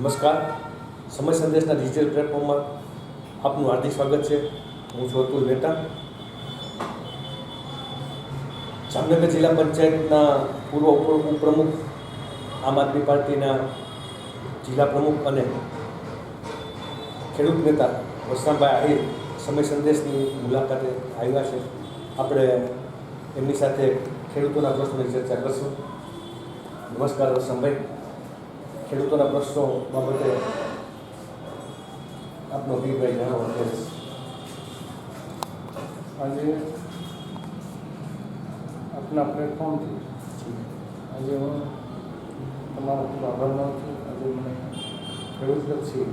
નમસ્કાર. સમય સંદેશના ડિજિટલ પ્લેટફોર્મમાં આપનું હાર્દિક સ્વાગત છે. હું છું અતુલ મહેતા. જામનગર જિલ્લા પંચાયતના પૂર્વ ઉપ- ઉપપ્રમુખ આમ આદમી પાર્ટીના જિલ્લા પ્રમુખ અને ખેડૂત નેતા વસરામભાઈ આહિર સમય સંદેશની મુલાકાતે આવ્યા છે. આપણે એમની સાથે ખેડૂતોના પ્રશ્નોની ચર્ચા કરશું. નમસ્કાર વસરામભાઈ. ખેડૂતોના પ્રશ્નો બાબતે આપનો અભિપ્રાય જણાવો છે આજે આપના પ્લેટફોર્મથી આજે હું તમારો ખૂબ આભાર માનું છું. આજે મને ખેડૂતલક્ષી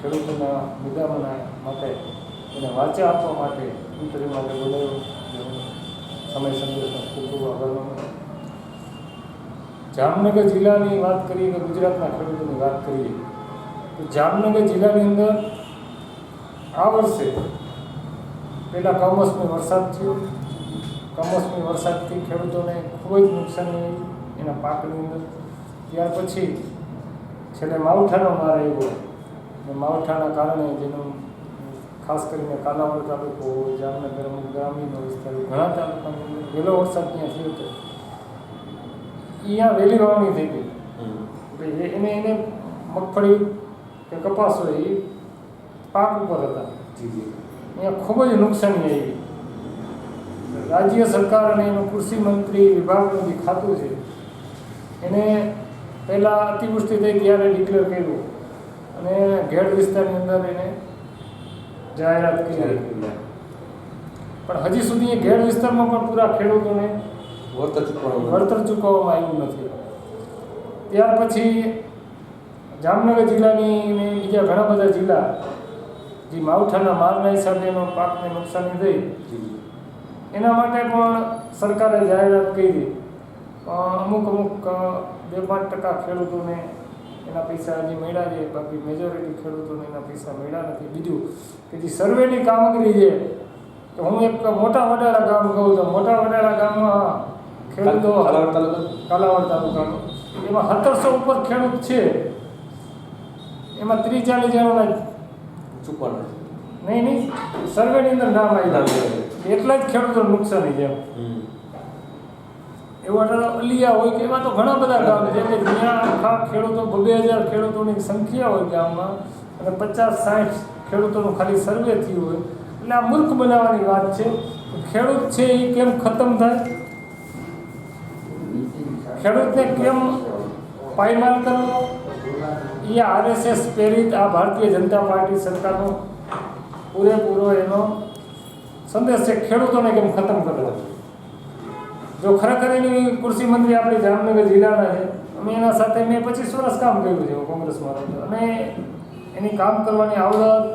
ખેડૂતોના મુદ્દાઓના માટે એને વાંચા આપવા માટે ઇન્ટરવ્યૂ માટે બોલાવ્યો. સમય સંદેશનો ખૂબ ખૂબ આભાર માનું જામનગર જિલ્લાની વાત કરીએ કે ગુજરાતના ખેડૂતોની વાત કરીએ, તો જામનગર જિલ્લાની અંદર આ વર્ષે પહેલાં કમોસમી વરસાદ થયો. કમોસમી વરસાદથી ખેડૂતોને ખૂબ જ નુકસાની આવી એના પાકની અંદર. ત્યાર પછી છેલ્લે માવઠાનો માર આવ્યો. અને માવઠાના કારણે જેનું ખાસ કરીને કાલાવડ તાલુકો, જામનગર અમુક ગ્રામીણ વિસ્તાર, ઘણા તાલુકાની અંદર વહેલો વરસાદ ત્યાં થયો હતો. અહીંયા વહેલી વાવણી થઈ ગઈ. એને એને મગફળી કે કપાસ હોય એ પાક ઉપર હતા. અહીંયા ખૂબ જ નુકસાની આવી રાજ્ય સરકાર અને એનું કૃષિ મંત્રી વિભાગનું જે ખાતું છે એને પહેલાં અતિવૃષ્ટિ થઈ ત્યારે ડિક્લેર કર્યું. અને ઘેડ વિસ્તારની અંદર એને જાહેરાત કરી. પણ હજી સુધી એ ઘેડ વિસ્તારમાં પણ પૂરા ખેડૂતોને વળતર ચૂકવવામાં આવ્યું નથી. ત્યાર પછી જામનગર જિલ્લાની ને બીજા ઘણા બધા જિલ્લા જે માવઠાના માલના હિસાબેનો પાકને નુકસાની થઈ એના માટે પણ સરકારે જાહેરાત કરી. અમુક અમુક બે પાંચ ટકા ખેડૂતોને એના પૈસા હજી મળ્યા છે બાકી મેજોરિટી ખેડૂતોને એના પૈસા મળ્યા નથી. બીજું કે જે સર્વેની કામગીરી છે તો હું એક મોટા વડાળા ગામ કહું તો મોટા વડાળા ગામમાં ખેડૂતો કાલાવડ તાલુકા? કાલાવડ તાલુકાનું. એમાં સત્તરસો ઉપર ખેડૂત છે. એમાં ત્રીસ ચાલીસ જણાના ચૂકવાના નહીં નહીં. સર્વેની અંદર નામ આવી એટલા જ ખેડૂતો નુકસાની છે એવા અલિયા હોય કે એવા તો ઘણા બધા ગામ છે. કે જ્યાં આખા ખેડૂતો બબે હજાર ખેડૂતોની સંખ્યા હોય ગામમાં. અને પચાસ સાઠ ખેડૂતોનું ખાલી સર્વે થયું હોય. એટલે આ મૂર્ખ બનાવવાની વાત છે. ખેડૂત છે એ કેમ ખતમ થાય? ખેડૂતને કેમ પાયમાલ કરવો એ આરએસએસ પ્રેરિત આ ભારતીય જનતા પાર્ટી સરકારનો પૂરેપૂરો એનો સંદેશ છે, ખેડૂતોને કેમ ખતમ કરવો? જો ખરેખર એની કૃષિ મંત્રી આપણે જામનગર જિલ્લાના છે, અમે એના સાથે મેં પચીસ વર્ષ કામ કર્યું છે, કોંગ્રેસમાં અને એની કામ કરવાની આવડત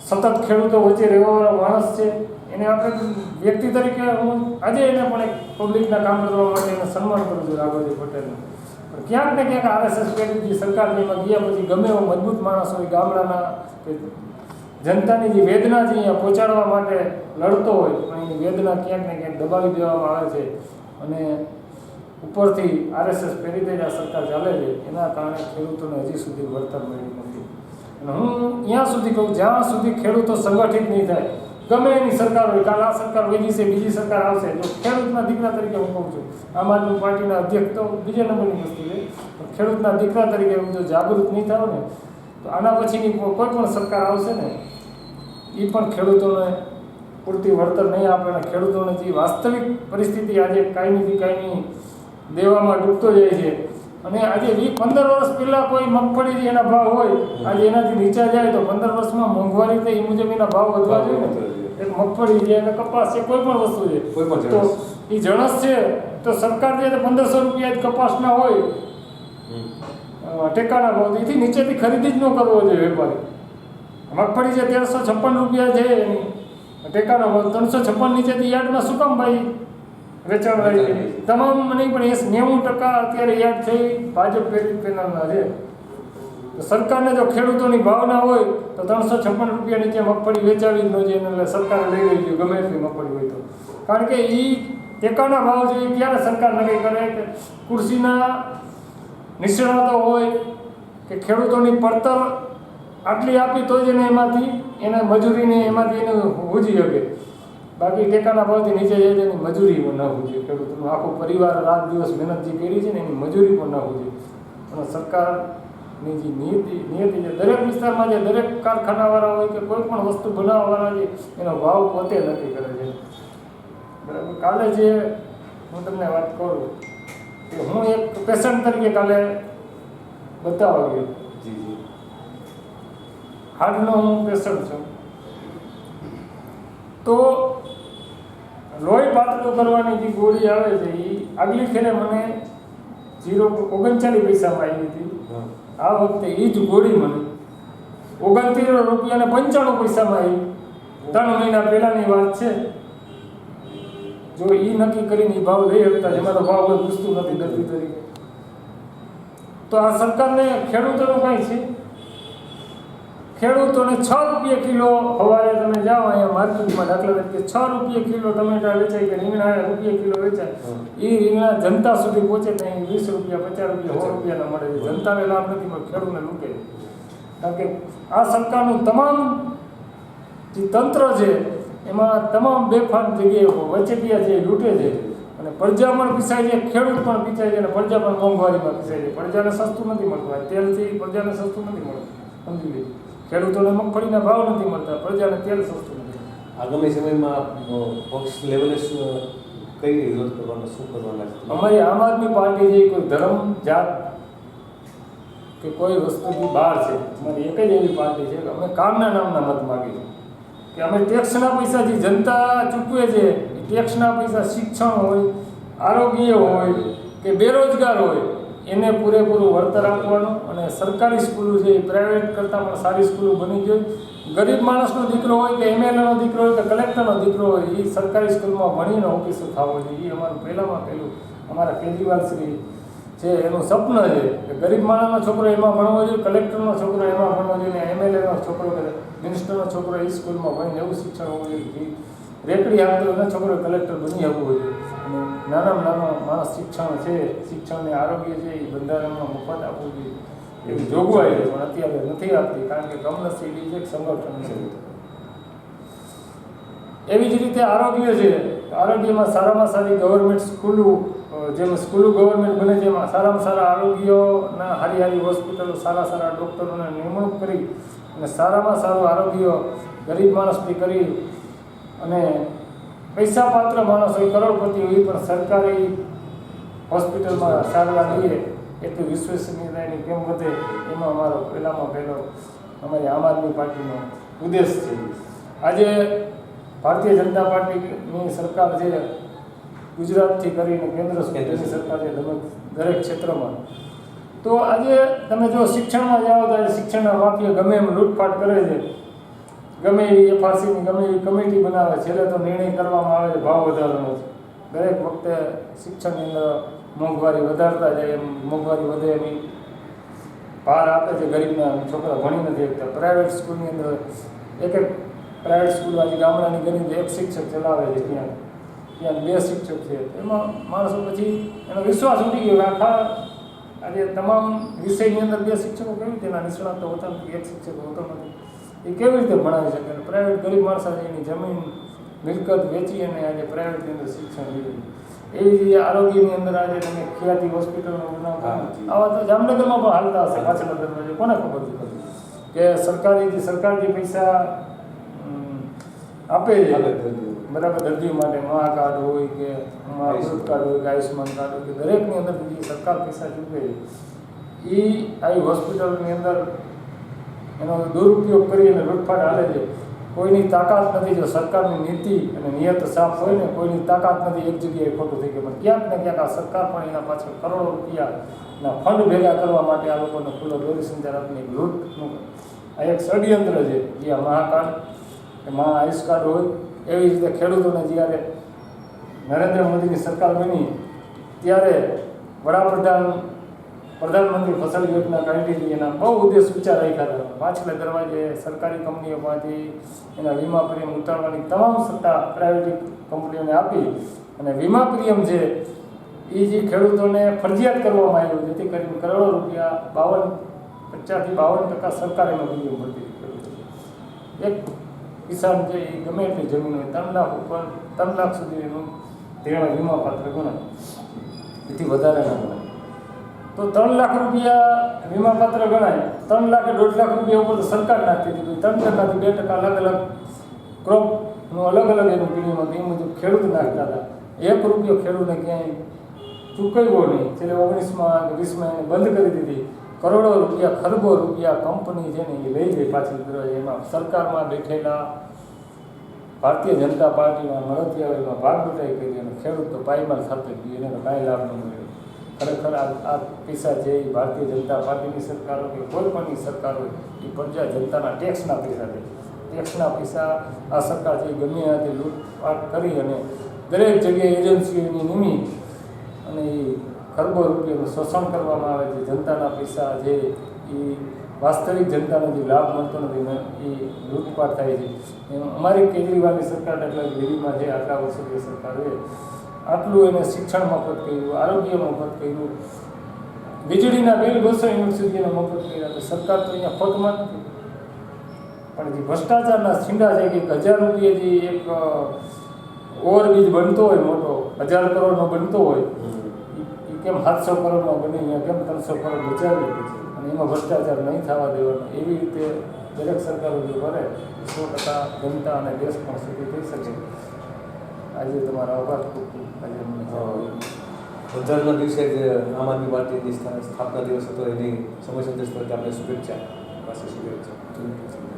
સતત ખેડૂતો વચ્ચે રહેવાવાળા માણસ છે. એને આપણે વ્યક્તિ તરીકે હું આજે એને પણ એક પબ્લિકના કામ કરવા માટે એને સન્માન કરું છું રાઘવજી પટેલનું. પણ ક્યાંક ને ક્યાંક આરએસએસ પેઢી સરકાર એમાં ગયા પછી ગમે એવો મજબૂત માણસ હોય, ગામડાના જનતાની જે વેદના છે અહીંયા પહોંચાડવા માટે લડતો હોય, પણ એની વેદના ક્યાંક ને ક્યાંક દબાવી દેવામાં આવે છે. અને ઉપરથી આરએસએસ પહેરી જ આ સરકાર ચાલે છે, એના કારણે ખેડૂતોને હજી સુધી વળતર મળ્યું નથી. અને હું ત્યાં સુધી કહું, જ્યાં સુધી ખેડૂતો સંગઠિત નહીં થાય ગમે એની સરકાર હોય, કાલ આ સરકાર વધી છે બીજી સરકાર આવશે, તો ખેડૂતના દીકરા તરીકે હું કહું છું, આમ આદમી પાર્ટીના અધ્યક્ષ તો બીજા નંબરની વસ્તુ છે ખેડૂતના દીકરા તરીકે હું જો જાગૃત નહીં થાવ ને, તો આના પછીની કોઈ પણ સરકાર આવશે ને એ પણ ખેડૂતોને પૂરતી વળતર નહીં આપે અને ખેડૂતોને જે વાસ્તવિક પરિસ્થિતિ આજે કાંઈ કાંઈની દેવામાં ડૂબતો જાય છે, અને આજે વીસ પંદર વર્ષ પહેલાં કોઈ મગફળી એના ભાવ હોય, આજે એનાથી નીચા જાય તો પંદર વર્ષમાં મોંઘવારી થઈ એ મુજબ એના ભાવ વધવા જોઈએ ને. મગફળી છે અને કપાસ છે કોઈ પણ વસ્તુ છે. કોઈ પણ તો એ જણસ છે તો સરકાર જે પંદરસો રૂપિયા કપાસના હોય. ટેકાના ભાવ એથી નીચેથી ખરીદી જ ન કરવો જોઈએ વેપારી. મગફળી છે તેરસો છપ્પન રૂપિયા છે એની ટેકાના ભાવ ત્રણસો છપ્પન નીચેથી યાર્ડમાં શું કામ ભાઈ? વેચાણ તમામ નહીં પણ એ નેવું ટકા અત્યારે યાદ એ ભાજપ પ્રેરિત પેનલના છે. સરકારને જો ખેડૂતોની ભાવના હોય તો ત્રણસો છપ્પન રૂપિયા નીચે મગફળી વેચાવી ન જોઈએ એટલે સરકારે લઈ લેવી જોઈએ ગમે એટલી મગફળી હોય તો. કારણ કે એ ટેકાના ભાવ જોઈએ ક્યારે સરકાર નક્કી કરે કે કૃષિના નિષ્ણાતો હોય કે ખેડૂતોની પડતર આટલી આપી તો જ એને એમાંથી, એને મજૂરીને એમાંથી એને ઉજી શકે. બાકી ટેકાના ભાવથી નીચે જાય એની મજૂરી પણ ના હોવી જોઈએ ખેડૂતોનું આખો પરિવાર રાત દિવસ મહેનત જે કરી છે ને એની મજૂરી પણ ના હોવી જોઈએ અને સરકારની જે નિયતિ નિયતિ છે દરેક વિસ્તારમાં જે દરેક કારખાનાવાળા હોય કે કોઈ પણ વસ્તુ બનાવવાવાળા જે એનો ભાવ પોતે નક્કી કરે છે. બરાબર? કાલે જે હું તમને વાત કરું કે હું એક પેશન્ટ તરીકે કાલે બતાવવા ગયો. જી જી. હાર્ટનો હું પેશન્ટ છું. તો લોહી પાતળું કરવાની જે ગોળી આવે છે એ આગલી ફેરે મને જીરો ઓગણચાલીસ પૈસામાં આવી હતી. આ વખતે એ જ ગોળી મને. ઓગણત્રીસ રૂપિયાને પંચાણું પૈસામાં આવી ત્રણ મહિના પહેલાંની વાત છે. જો એ નક્કી કરીને ભાવ લઈ શકતા એમાં તો ભાવ કોઈ પૂછતું નથી દર્દી તરીકે. તો આ સરકારને ખેડૂતોનું કાંઈ છે? ખેડૂતોને છ રૂપિયા કિલો સવારે તમે જાઓ અહીંયા માર્કેટમાં દાખલા તરીકે છ રૂપિયા કિલો ટમેટા વેચાય કે રીંગણા રૂપિયા કિલો વેચાય. એ રીંગણા જનતા સુધી પહોંચે તો અહીં વીસ રૂપિયા પચાસ રૂપિયા સો રૂપિયાના મળે છે. જનતાને લાભ નથી પણ ખેડૂતને લૂંટે. કારણ કે આ સરકારનું તમામ જે તંત્ર છે એમાં તમામ બેફામ જગ્યાએ વચેટિયા છે લૂંટે છે. અને પ્રજા પણ પીસાય છે ખેડૂત પણ પીસાય છે અને પ્રજા પણ મોંઘવારીમાં પીસાય છે. પ્રજાને સસ્તું નથી મળતું. તેલથી તેલ પ્રજાને સસ્તું નથી મળતું. સમજી લેજો ખેડૂતોને મગફળીના ભાવ નથી મળતા પ્રજાને તેલ સસ્તું નથી આગામી સમયમાં પક્ષ લેવલે કઈ વિરોધ કરવાનો શું કરવાના છે? અમારી આમ આદમી પાર્ટી જે કોઈ ધર્મ જાત કે કોઈ વસ્તુથી બહાર છે અમારી એક જ એવી પાર્ટી છે કે અમે કામના નામના મત માગીએ કે અમે ટેક્સના પૈસા જે જનતા ચૂકવે છે ટેક્સના પૈસા શિક્ષણ હોય આરોગ્ય હોય કે બેરોજગાર હોય એને પૂરેપૂરું વળતર આપવાનું અને સરકારી સ્કૂલો છે એ પ્રાઇવેટ કરતાં પણ સારી સ્કૂલો બની જોઈએ ગરીબ માણસનો દીકરો હોય કે એમએલએનો દીકરો હોય કે કલેક્ટરનો દીકરો હોય એ સરકારી સ્કૂલમાં ભણીને ઓફિસર થવો જોઈએ. એ અમારું પહેલાંમાં પહેલું અમારા કેજરીવાલ શ્રી છે, એનું સ્વપ્ન છે કે ગરીબ માણસનો છોકરો એમાં ભણવો જોઈએ, કલેક્ટરનો છોકરો એમાં ભણવો જોઈએ એમએલએનો છોકરો કે મિનિસ્ટરનો છોકરો એ સ્કૂલમાં ભણીને એવું શિક્ષણ હોવું જોઈએ. રેકડી આપતો એનો છોકરો કલેક્ટર બની આવવું જોઈએ. નાનામાં નાનો માણસ શિક્ષણ છે શિક્ષણ ને આરોગ્ય છે, એ બંધારણમાં મફત આપવું જોઈએ. એવી જોગવાઈ છે, પણ અત્યારે નથી આપતી, કારણ કે કમનસીબી છે સંગઠન છે. એવી જ રીતે આરોગ્ય છે. આરોગ્યમાં સારામાં સારી ગવર્મેન્ટ સ્કૂલો જેમ સ્કૂલો ગવર્મેન્ટ બને છે એમાં સારામાં સારા આરોગ્યના હારી હારી હોસ્પિટલો, સારા સારા ડૉક્ટરોને નિમણૂક કરી અને સારામાં સારું આરોગ્ય ગરીબ માણસથી કરી અને પૈસા પાત્ર માણસ હોય, કરોડપતિ હોય, પણ સરકારી હોસ્પિટલમાં સારવાર લઈએ એટલી વિશ્વસનીયતાની કેમ વધે? એમાં અમારો પહેલામાં પહેલો અમારી આમ આદમી પાર્ટીનો ઉદ્દેશ છે. આજે ભારતીય જનતા પાર્ટીની સરકાર જે ગુજરાતથી કરીને કેન્દ્ર સુધીની સરકાર છે દરેક ક્ષેત્રમાં. તો આજે તમે જો શિક્ષણમાં જાઓ તો શિક્ષણના માફિયા ગમે એમ લૂંટફાટ કરે છે. ગમે એવી એફઆરસીની ગમે એવી કમિટી બનાવે, છેલ્લે તો નિર્ણય કરવામાં આવે છે, ભાવ વધારવાનો છે. દરેક વખતે શિક્ષણની અંદર મોંઘવારી વધારતા જાય એમ, મોંઘવારી વધે એની ભાર આપે છે ગરીબના છોકરા ભણી નથી શકતા. પ્રાઇવેટ સ્કૂલની અંદર એક એક પ્રાઇવેટ સ્કૂલ આજે ગામડાની ગરીબ એક શિક્ષક ચલાવે છે ત્યાં. ત્યાં બે શિક્ષક છે. એમાં માણસો પછી એનો વિશ્વાસ ઉઠી ગયો આખા આજે તમામ વિષયની અંદર બે શિક્ષકો કેવી નિષ્ણાત તો હોતા નથી, એક શિક્ષક હોતો નથી. એ કેવી રીતે ભણાવી શકે? અને પ્રાઇવેટ ગરીબ માણસ એની જમીન મિલકત વેચી અને આજે પ્રાઇવેટની અંદર શિક્ષણ લીધું એવી રીતે આરોગ્યની અંદર આજે તમે ખ્યાતિ હોસ્પિટલનો બનાવ આવા તો જામનગરમાં પણ હાલતા હશે પાછળ દરવાજે. કોને ખબર કે સરકારી જે સરકાર જે પૈસા આપે છે બરાબર દર્દીઓ માટે મહા કાર્ડ હોય કે અમૃત કાર્ડ હોય કે આયુષ્યમાન કાર્ડ હોય કે દરેકની અંદર જે સરકાર પૈસા ચૂકવે છે એ આવી હોસ્પિટલની અંદર એનો દુરુપયોગ કરી અને લૂંટફાટ હાલે છે. કોઈની તાકાત નથી જો સરકારની નીતિ અને નિયત સાફ હોય ને કોઈની તાકાત નથી, એક જગ્યાએ ખોટું થઈ ગયું. પણ ક્યાંક ને ક્યાંક આ સરકાર પણ એના પાછળ કરોડો રૂપિયાના ફંડ ભેગા કરવા માટે આ લોકોને ખુલ્લો દોરી સંચાર આપની લૂંટનું આ એક ષડયંત્ર છે, જે આ મહાકાળ કે મહા આયુષ્કાળ હોય, એવી રીતે ખેડૂતોને જ્યારે નરેન્દ્ર મોદીની સરકાર બની, ત્યારે વડાપ્રધાન પ્રધાનમંત્રી ફસલ યોજના કાઢી એના બહુ ઉદ્દેશ ઊંચા રાખ્યા હતા. પાછલા દરવાજે સરકારી કંપનીઓમાંથી એના વીમા પ્રીમિયમ ઉતારવાની તમામ સત્તા પ્રાઇવેટ કંપનીઓને આપી અને વીમા પ્રીમિયમ છે એ જે ખેડૂતોને ફરજિયાત કરવામાં આવ્યું જેથી કરીને કરોડો રૂપિયા બાવન, પચાસથી બાવન ટકા સરકાર એનો પ્રીમિયમ ભરતી એક કિસાન જે એ ગમે એટલી જમીન હોય, ત્રણ લાખ ઉપર ત્રણ લાખ સુધી એનું તેના વીમા પાત્ર ગણાય. એથી વધારે ના ગણાય. તો ત્રણ લાખ રૂપિયા વીમાપાત્ર ગણાય. ત્રણ લાખ દોઢ લાખ રૂપિયા ઉપર તો સરકાર નાખતી હતી ત્રણ ટકાથી બે ટકા અલગ અલગ ક્રોપનું અલગ અલગ એનું પ્રીમિયમ હતું એ મુજબ ખેડૂત નાખતા હતા. એક રૂપિયો ખેડૂતને ક્યાંય ચૂકવ્યો નહીં. છેલ્લે ઓગણીસમાં વીસમાં એને બંધ કરી દીધી. કરોડો રૂપિયા, ખરબો રૂપિયા કંપની છે ને એ લઈ ગઈ પાછી એમાં સરકારમાં બેઠેલા ભારતીય જનતા પાર્ટીના મળતિયાઓમાં ભાગ બટાઈ કરી અને ખેડૂત તો પાયમાલ ગઈ એને કાંઈ લાભ ન મળ્યો. ખરેખર આ આ પૈસા જે ભારતીય જનતા પાર્ટીની સરકાર હોય કે કોઈ પણની સરકાર હોય, એ પ્રજા જનતાના ટેક્સના પૈસા છે. ટેક્સના પૈસા આ સરકાર જે ગમે ત્યાંથી લૂંટફાટ કરી અને દરેક જગ્યાએ એજન્સીઓની નિમી અને એ ખરબો રૂપિયાનું શોષણ કરવામાં આવે છે જનતાના પૈસા જે એ વાસ્તવિક જનતાનો જે લાભ મળતો નથી એ લૂંટપાટ થાય છે. અમારી કેજરીવાલની સરકાર એટલે દિલ્હીમાં જે આટલા વર્ષોની સરકાર છે આટલું એને શિક્ષણ મફત કર્યું આરોગ્ય મફત કર્યું. વીજળીના બિલ બસો યુનિટ સુધીના મફત કર્યા તો સરકાર તો અહીંયા નથી પણ જે ભ્રષ્ટાચારના છીંડા છે કે હજાર રૂપિયા જે એક ઓવરબ્રિજ બનતો હોય મોટો હજાર કરોડનો બનતો હોય એ કેમ સાતસો કરોડમાં બની અહીંયા કેમ ત્રણસો કરોડ બચાવી? અને એમાં ભ્રષ્ટાચાર નહીં થવા દેવાનો. એવી રીતે દરેક સરકારો જે કરે સો ટકા જનતા અને દેશ પણ સુખી થઈ શકે. આજે તમારા આભાર ખૂબ ખૂબ આજે અમને બંધારણના દિવસે જે આમ આદમી પાર્ટીની સ્થા- સ્થાપના દિવસ હતો એની સમય સંદેશ પ્રત્યે આપણે શુભેચ્છા. પાસે શુભેચ્છા.